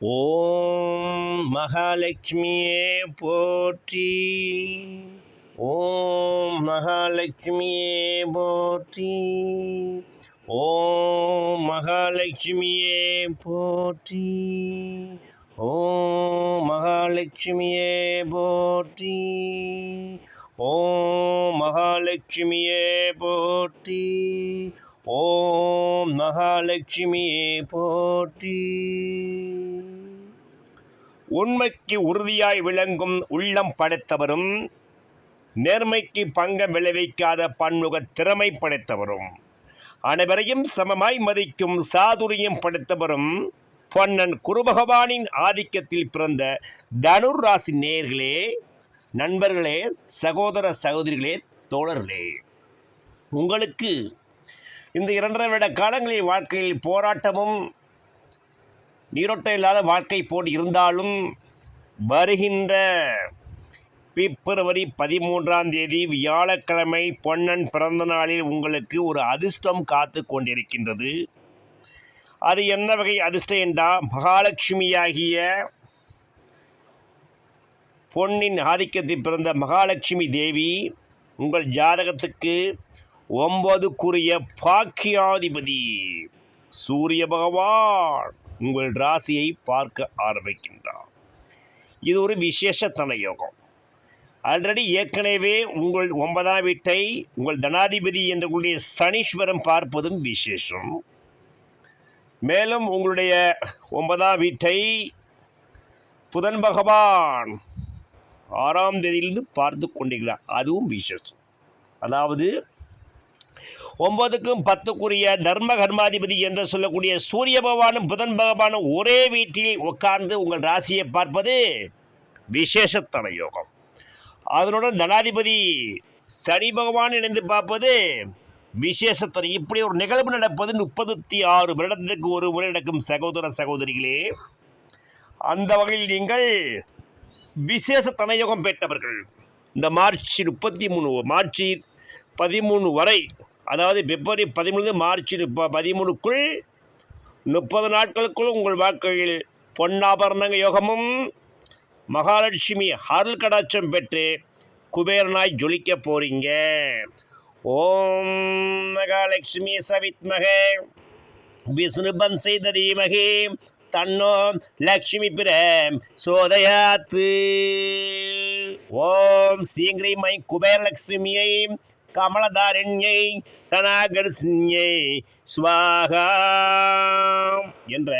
ஓம் மகாலட்சுமியே போற்றி ஓம் மகாலட்சுமியே போற்றி ஓம் மகாலட்சுமியே போற்றி ஓம் மகாலட்சுமியே போற்றி ஓம் மகாலட்சுமியே போற்றி ஓம் மகாலட்சுமியே போற்றி உண்மைக்கு உறுதியாய் விளங்கும் உள்ளம் படைத்தவரும் நேர்மைக்கு பங்கம் விளைவிக்காத பன்முக திறமை படைத்தவரும். அனைவரையும் சமமாய் மதிக்கும் சாதுரியம் படைத்தவரும் பொன்னன் குருபகவானின் ஆதிக்கத்தில் பிறந்த தனுர் ராசி நேர்களே நண்பர்களே சகோதர சகோதரிகளே தோழர்களே. உங்களுக்கு இந்த இரண்டரை வருட காலங்களில் வாழ்க்கையில் போராட்டமும் நீரோட்டம் இல்லாத வாழ்க்கை போல் இருந்தாலும் வருகின்ற பிப்ரவரி பதிமூன்றாம் தேதி வியாழக்கிழமை பொன்னன் பிறந்த நாளில் உங்களுக்கு ஒரு அதிர்ஷ்டம் காத்து கொண்டிருக்கின்றது. அது என்ன வகை அதிர்ஷ்டம் என்றால் மகாலட்சுமியாகிய பொன்னின் ஆதிக்கத்தில் பிறந்த மகாலட்சுமி தேவி உங்கள் ஜாதகத்துக்கு ஒன்பதுக்குரிய பாக்கியாதிபதி சூரிய பகவான். உங்கள் ராசியை பார்க்க ஆரம்பிக்கின்றார். இது ஒரு விசேஷ தனயோகம் ஆல்ரெடி ஏற்கனவே உங்கள் ஒன்பதாம் வீட்டை உங்கள் தனாதிபதி என்றக்கூடிய சனீஸ்வரம் பார்ப்பதும் விசேஷம். மேலும் உங்களுடைய ஒன்பதாம் வீட்டை புதன் பகவான் ஆறாம் தேதியிலிருந்து பார்த்து கொண்டிருக்கிறார். அதுவும் விசேஷம். அதாவது ஒன்பதுக்கும் பத்துக்குரிய தர்ம கர்மாதிபதி என்று சொல்லக்கூடிய சூரிய பகவானும் புதன் பகவானும் ஒரே வீட்டில் உட்கார்ந்து உங்கள் ராசியை பார்ப்பது விசேஷத்தன யோகம் அதனுடன் தனாதிபதி சனி பகவான் இணைந்து பார்ப்பது விசேஷத்தனை. இப்படி ஒரு நிகழ்வு நடப்பது முப்பத்தி ஆறு வருடத்துக்கு ஒரு முறை நடக்கும் சகோதர சகோதரிகளே. அந்த வகையில் நீங்கள் விசேஷ தனயோகம் பெற்றவர்கள். இந்த மார்ச் முப்பத்தி மூணு மார்ச் பதிமூணு வரை அதாவது பிப்ரவரி பதிமூணு மார்ச் பதிமூணுக்குள் முப்பது நாட்களுக்குள் உங்கள் வாழ்க்கையில் பொன்னாபரணங்க யோகமும் மகாலட்சுமி அருள் கடாட்சம் பெற்று குபேரனாய் ஜொலிக்க போறீங்க ஓம் மகாலட்சுமி சவித்மகே விஷ்ணுபன் செய்த தீமகி தன்னோ லக்ஷ்மி பிர சோதயாத்து ஓம் ஸ்ரீங்கிரிமை குபேரலட்சுமியை கமலதாரண்யை தனாகர்ஷியை ஸ்வாகா என்ற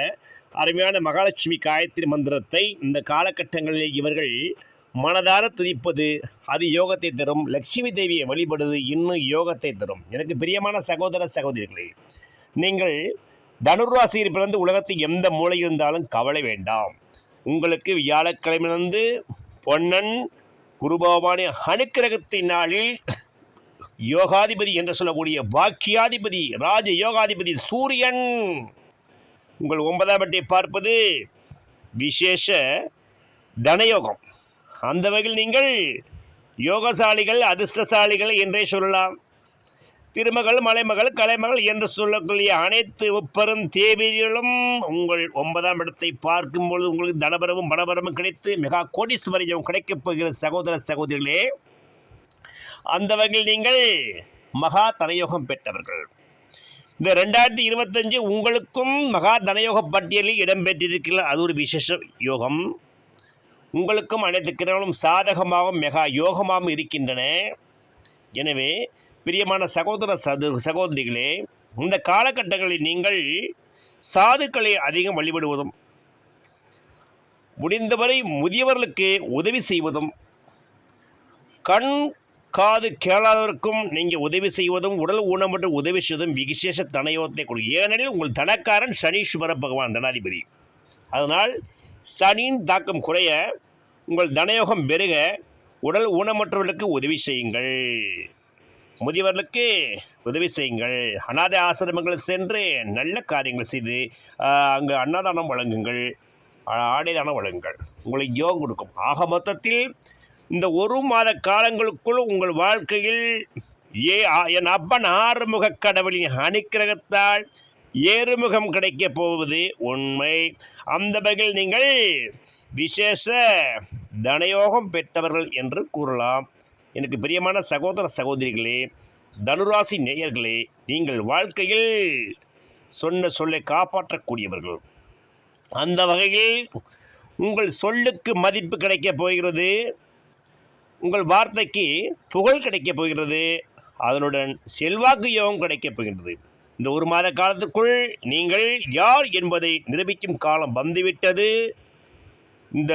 அருமையான மகாலட்சுமி காயத்ரி மந்திரத்தை இந்த காலகட்டங்களில் இவர்கள் மனதார துதிப்பது அது யோகத்தை தரும் லட்சுமி தேவியை வழிபடுவது இன்னும் யோகத்தை தரும். எனக்கு பிரியமான சகோதர சகோதரிகளே நீங்கள் தனுர்வாசியில் பிறந்து உலகத்தில் எந்த மூலை இருந்தாலும் கவலை வேண்டாம். உங்களுக்கு வியாழக்கிழமையிலிருந்து பொன்னன் குருபகவானின் அனுக்கிரகத்தின் நாளில் யோகாதிபதி என்று சொல்லக்கூடிய பாக்கியாதிபதி ராஜ யோகாதிபதி சூரியன். உங்கள் ஒன்பதாம் பட்டை பார்ப்பது விசேஷ தனயோகம். அந்த வகையில் நீங்கள் யோகசாலிகள் அதிர்ஷ்டசாலிகள் என்றே சொல்லலாம். திருமகள் மலைமகள் கலைமகள் என்று சொல்லக்கூடிய அனைத்து ஒப்பரும் தேவிகளும் உங்கள் ஒன்பதாம் இடத்தை பார்க்கும்பொழுது உங்களுக்கு தனபரமும் பணபரமும் கிடைத்து மெகா கோடீஸ்வரியம் கிடைக்கப் போகிற சகோதர சகோதரிகளே அந்த வகையில் நீங்கள் மகா தனயோகம் பெற்றவர்கள். இந்த ரெண்டாயிரத்தி இருபத்தஞ்சு உங்களுக்கும் மகா தனயோக பட்டியலில் இடம்பெற்றிருக்கிற அது ஒரு விசேஷ யோகம். உங்களுக்கும் அனைத்து கிரகங்களும் சாதகமாகவும் மெகா யோகமாகவும் இருக்கின்றன. எனவே பிரியமான சகோதர சது சகோதரிகளே இந்த காலகட்டங்களில் நீங்கள் சாதுக்களை அதிகம் வழிபடுவதும் முடிந்தவரை முதியவர்களுக்கு உதவி செய்வதும் கண் காது கேளாதவருக்கும் நீங்கள் உதவி செய்வதும் உடல் ஊனமற்ற உதவி செய்வதும் விசேஷ தனயோகத்தை கொடுக்கும் ஏனெனில் உங்கள் தனக்காரன் சனீஸ்வர பகவான் தனாதிபதி. அதனால் சனியின் தாக்கம் குறைய உங்கள் தனயோகம் பெருக உடல் ஊனமற்றவர்களுக்கு உதவி செய்யுங்கள். முதியவர்களுக்கு உதவி செய்யுங்கள். அனாதை ஆசிரமங்கள் சென்று நல்ல காரியங்கள் செய்து அங்கு அன்னதானம் வழங்குங்கள். ஆடை தானம் வழங்குங்கள். உங்களுக்கு யோகம் கொடுக்கும். ஆக மொத்தத்தில் இந்த ஒரு மாத காலங்களுக்குள் உங்கள் வாழ்க்கையில் ஏ ஆ- என் அப்பன் ஆறுமுக கடவுளின் அனுக்கிரகத்தால் ஏறுமுகம் கிடைக்கப் போவது உண்மை. அந்த வகையில் நீங்கள் விசேஷ தனயோகம் பெற்றவர்கள் என்று கூறலாம். எனக்கு பிரியமான சகோதர சகோதரிகளே தனுராசி நேயர்களே நீங்கள் வாழ்க்கையில் சொன்ன சொல்லை காப்பாற்றக்கூடியவர்கள். அந்த வகையில் உங்கள் சொல்லுக்கு மதிப்பு கிடைக்கப் போகிறது. உங்கள் வார்த்தைக்கு புகழ் கிடைக்கப் போகிறது அதனுடன் செல்வாக்கு யோகம் கிடைக்கப் போகின்றது. இந்த ஒரு மாத காலத்துக்குள் நீங்கள் யார் என்பதை நிரூபிக்கும் காலம் வந்துவிட்டது. இந்த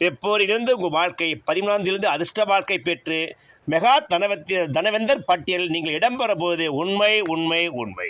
பெப்போரிலிருந்து உங்கள் வாழ்க்கை பதிமூணாந்திலிருந்து அதிர்ஷ்ட வாழ்க்கை பெற்று மெகா தனவத்திய தனவெந்தர் பட்டியலில் நீங்கள் இடம்பெற போவது உண்மை உண்மை உண்மை.